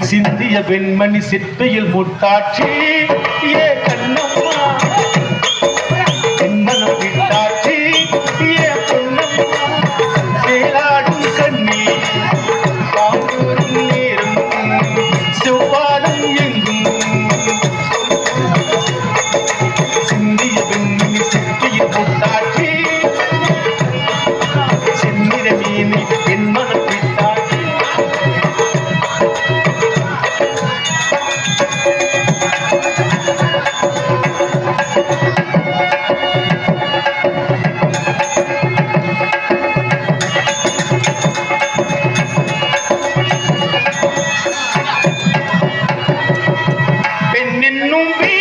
சிந்திய வெண்மணி சிற்பியில் முட்டாட்சி. ஏ கண்ணம் பெண்ணென்னும் வீட்டில்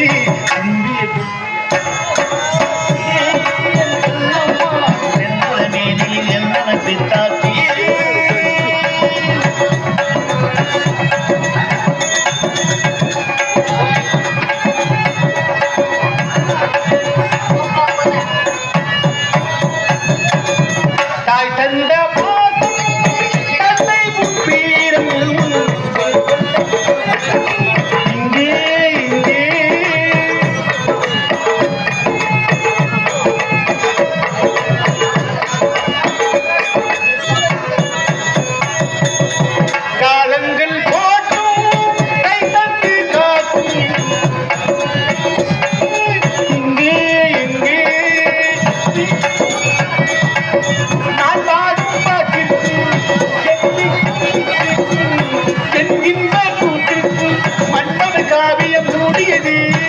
நீ தேவி